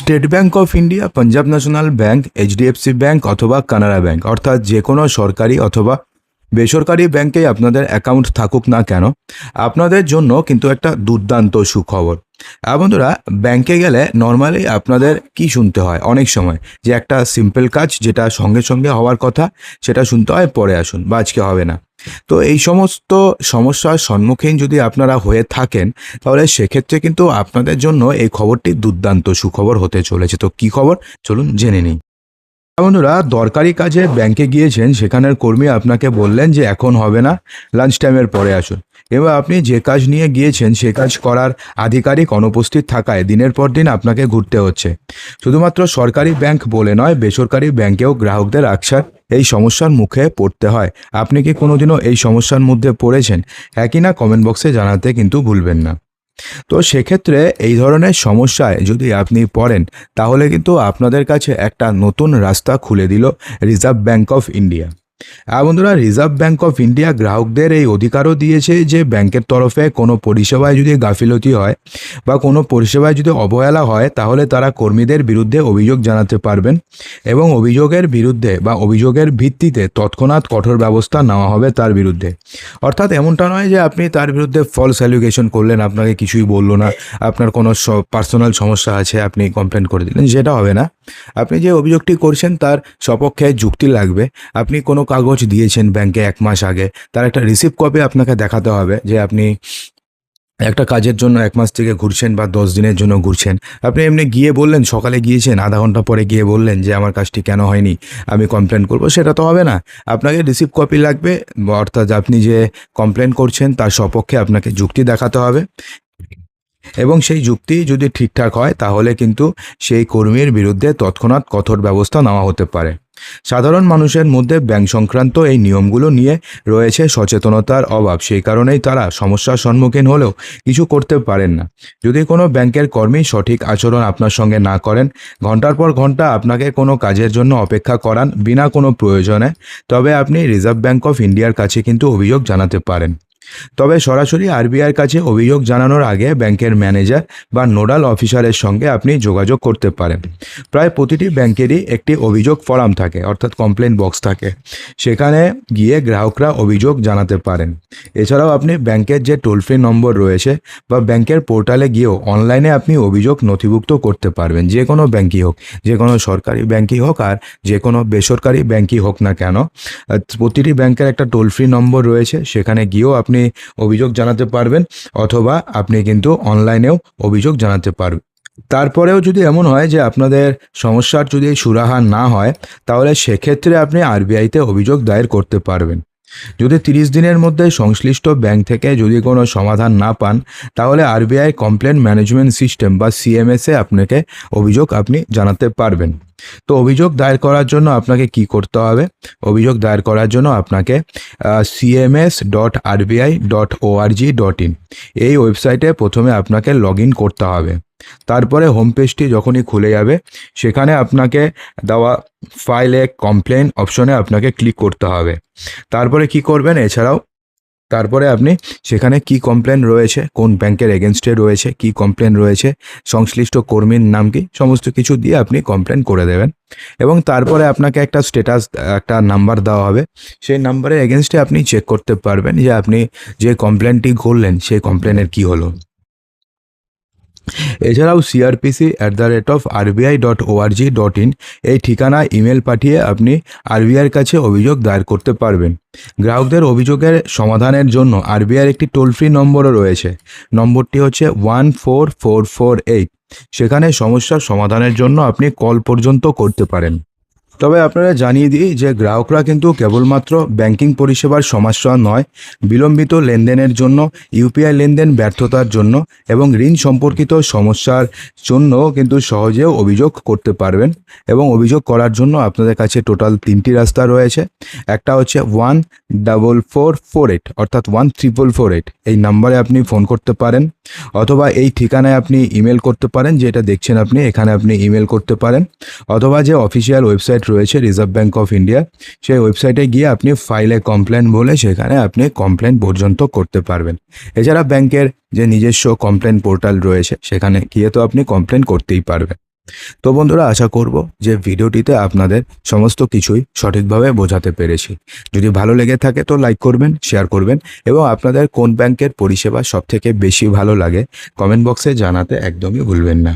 State bank of India, Punjab national bank HDFC bank অথবা Canara bank অর্থাৎ যে কোনো সরকারি অথবা বেসরকারি ব্যাংকেই আপনাদের অ্যাকাউন্ট থাকুক না কেন, আপনাদের জন্য কিন্তু একটা দুর্দান্ত সুখবর। বন্ধুরা ব্যাংকে গেলে নর্মালি আপনাদের কি শুনতে হয়? অনেক সময় যে একটা সিম্পল কাজ যেটা সঙ্গে সঙ্গে হওয়ার কথা, সেটা শুনতে হয়, পরে আসুন, বা আজকে হবে না। তো এই সমস্ত সমস্যার সম্মুখীন যদি আপনারা হয়ে থাকেন, তাহলে সেক্ষেত্রে কিন্তু আপনাদের জন্য এই খবরটি দুর্দান্ত সুখবর হতে চলেছে। তো কি খবর? চলুন জেনে নিই। বন্ধুরা, দরকারি কাজে ব্যাংকে গিয়েছেন, সেখানের কর্মী আপনাকে বললেন যে এখন হবে না, লাঞ্চ টাইমের পরে আসুন। এবার আপনি যে কাজ নিয়ে গিয়েছেন, সে কাজ করার আধিকারিক অনুপস্থিত থাকায় দিনের পর দিন আপনাকে ঘুরতে হচ্ছে। শুধুমাত্র সরকারি ব্যাংক বলে নয়, বেসরকারি ব্যাংকেও গ্রাহকদের আকসার এই সমস্যার মুখে পড়তে হয়। আপনি কি কোনোদিনও এই সমস্যার মধ্যে পড়েছেন? একই না কমেন্ট বক্সে জানাতে কিন্তু ভুলবেন না। তো সেক্ষেত্রে এই ধরনের সমস্যায় যদি আপনি পড়েন, তাহলে কিন্তু আপনাদের কাছে একটা নতুন রাস্তা খুলে দিল রিজার্ভ ব্যাঙ্ক অফ ইন্ডিয়া বন্ধুরা রিজার্ভ ব্যাঙ্ক অফ ইন্ডিয়া গ্রাহকদের এই অধিকারও দিয়েছে যে ব্যাংকের তরফে কোনো পরিষেবায় যদি গাফিলতি হয় বা কোনো পরিষেবায় যদি অবহেলা হয়, তাহলে তারা কর্মীদের বিরুদ্ধে অভিযোগ জানাতে পারবেন এবং অভিযোগের বিরুদ্ধে বা অভিযোগের ভিত্তিতে তৎক্ষণাৎ কঠোর ব্যবস্থা নেওয়া হবে তার বিরুদ্ধে। অর্থাৎ এমনটা নয় যে আপনি তার বিরুদ্ধে ফলস অ্যালিগেশন করলেন, আপনাকে কিছুই বলল না, আপনার কোনো পার্সোনাল সমস্যা আছে, আপনি কমপ্লেন করে দিলেন, সেটা হবে না। আপনি যে অভিযোগটি করছেন, তার সপক্ষে যুক্তি লাগবে। আপনি কোনো কাগজ দিয়েছেন ব্যাংকে এক মাস আগে। তার একটা রিসিপ্ট কপি আপনাকে দেখাতে হবে যে আপনি একটা কাজের জন্য এক মাস থেকে ঘুরছেন বা দশ দিনের জন্য ঘুরছেন। আপনি এমনি গিয়ে বললেন, সকালে গিয়েছেন, আধা ঘণ্টা পরে গিয়ে বললেন যে আমার কাজটি কেন হয়নি, আমি কমপ্লেন করব। সেটা তো হবে না। আপনাকে রিসিপ্ট কপি লাগবে, অর্থাৎ আপনি যে কমপ্লেন করছেন তার সপক্ষে আপনাকে যুক্তি দেখাতে হবে। এবং সেই যুক্তি যদি ঠিকঠাক হয়, তাহলে কিন্তু সেই কর্মীর বিরুদ্ধে তৎক্ষণাৎ কঠোর ব্যবস্থা নেওয়া হতে পারে। সাধারণ মানুষের মধ্যে ব্যাংক সংক্রান্ত এই নিয়মগুলো নিয়ে রয়েছে সচেতনতার অভাব। সেই কারণেই তারা সমস্যার সম্মুখীন হলেও কিছু করতে পারেন না। যদি কোনো ব্যাংকের কর্মী সঠিক আচরণ আপনার সঙ্গে না করেন, ঘণ্টার পর ঘণ্টা আপনাকে কোনো কাজের জন্য অপেক্ষা করান বিনা কোনো প্রয়োজনে, তবে আপনি রিজার্ভ ব্যাংক অফ ইন্ডিয়ার কাছে কিন্তু অভিযোগ জানাতে পারেন। তবে সরাসরি আরবিআইয়ের কাছে অভিযোগ জানানোর আগে ব্যাংকের ম্যানেজার বা নোডাল অফিসারের সঙ্গে আপনি যোগাযোগ করতে পারেন। প্রায় প্রতিটি ব্যাংকেরই একটি অভিযোগ ফরাম থাকে, অর্থাৎ কমপ্লেন বক্স থাকে। সেখানে গিয়ে গ্রাহকরা অভিযোগ জানাতে পারেন। এছাড়াও আপনি ব্যাংকের যে টোল ফ্রি নম্বর রয়েছে বা ব্যাংকের পোর্টালে গিয়েও অনলাইনে আপনি অভিযোগ নথিভুক্ত করতে পারবেন, যে কোনো ব্যাংকই হোক, যে কোনো সরকারি ব্যাংকই হোক আর যে কোনো বেসরকারি ব্যাংকই হোক না কেন। প্রতিটি ব্যাংকের একটা টোল ফ্রি নম্বর রয়েছে, সেখানে গিয়েও আপনি অভিযোগ জানাতে পারবেন অথবা আপনি কিন্তু অনলাইনেও অভিযোগ জানাতে পারবেন তারপরেও যদি এমন হয় যে আপনাদের সমস্যার যদি সুরাহা না হয়, তাহলে সেক্ষেত্রে আপনি আরবিআইতে অভিযোগ দায়ের করতে পারবেন। যদি তিরিশ দিনের মধ্যে সংশ্লিষ্ট ব্যাংক থেকে যদি কোনো সমাধান না পান, তাহলে আরবিআই কমপ্লেন ম্যানেজমেন্ট সিস্টেম বা সিএমএসে আপনাকে অভিযোগ আপনি জানাতে পারবেন। তো অভিযোগ দায়ের করার জন্য আপনাকে কি করতে হবে? অভিযোগ দায়ের করার জন্য আপনাকে CMS dot RBI dot ORG dot in এই ওয়েবসাইটে প্রথমে আপনাকে লগ ইন করতে হবে। তারপরে হোম পেজটি যখনই খুলে যাবে, সেখানে আপনাকে দেওয়া ফাইলে কমপ্লেন অপশনে আপনাকে ক্লিক করতে হবে। তারপরে কি করবেন? এছাড়াও তারপরে আপনি সেখানে কি কমপ্লেন রয়েছে, কোন ব্যাংকের এগেনস্টে রয়েছে, কি কমপ্লেন রয়েছে, সংশ্লিষ্ট কর্মীর নাম কি, সমস্ত কিছু দিয়ে আপনি কমপ্লেন করে দেবেন। এবং তারপরে আপনাকে একটা স্ট্যাটাস একটা নাম্বার দেওয়া হবে। সেই নাম্বারের এগেনস্টে আপনি চেক করতে পারবেন যে আপনি যে কমপ্লেনটি করলেন সেই কমপ্লেনের কি হলো। এছাড়াও CRPC at the rate of RBI dot ORG dot in এই ঠিকানায় ইমেল পাঠিয়ে আপনি আরবিআইয়ের কাছে অভিযোগ দায়ের করতে পারবেন। গ্রাহকদের অভিযোগের সমাধানের জন্য আরবিআইয়ের একটি টোল ফ্রি নম্বরও রয়েছে। নম্বরটি হচ্ছে one four four four eight সেখানে সমস্যার সমাধানের জন্য আপনি কল পর্যন্ত করতে পারেন। তবে আপনারা জানিয়ে দিই যে গ্রাহকরা কিন্তু কেবলমাত্র ব্যাংকিং পরিষেবার সমস্যা নয়, বিলম্বিত লেনদেনের জন্য, ইউপিআই লেনদেন ব্যর্থতার জন্য এবং ঋণ সম্পর্কিত সমস্যার জন্য কিন্তু সহজেও অভিযোগ করতে পারবেন এবং অভিযোগ করার জন্য আপনাদের কাছে টোটাল তিনটি রাস্তা রয়েছে। একটা হচ্ছে one double four four eight, অর্থাৎ ওয়ান ট্রিপল ফোর এইট। এই নাম্বারে আপনি ফোন করতে পারেন। অথবা এই ঠিকানায় আপনি ইমেল করতে পারেন, যেটা দেখছেন আপনি, এখানে আপনি ইমেল করতে পারেন। অথবা যে অফিসিয়াল ওয়েবসাইট রয়েছে রিজার্ভ ব্যাঙ্ক অফ ইন্ডিয়া সেই ওয়েবসাইটে গিয়ে আপনি ফাইলে কমপ্লেন বলে সেখানে আপনি কমপ্লেন পর্যন্ত করতে পারবেন। এছাড়া ব্যাংকের যে নিজস্ব কমপ্লেন পোর্টাল রয়েছে, সেখানে গিয়ে তো আপনি কমপ্লেন করতেই পারবেন। তো বন্ধুরা, আশা করব যে ভিডিওটিতে আপনাদের সমস্ত কিছুই সঠিকভাবে বোঝাতে পেরেছি। যদি ভালো লেগে থাকে তো লাইক করবেন, শেয়ার করবেন এবং আপনাদের কোন ব্যাংকের পরিষেবা সবথেকে বেশি ভালো লাগে কমেন্ট বক্সে জানাতে একদমই ভুলবেন না।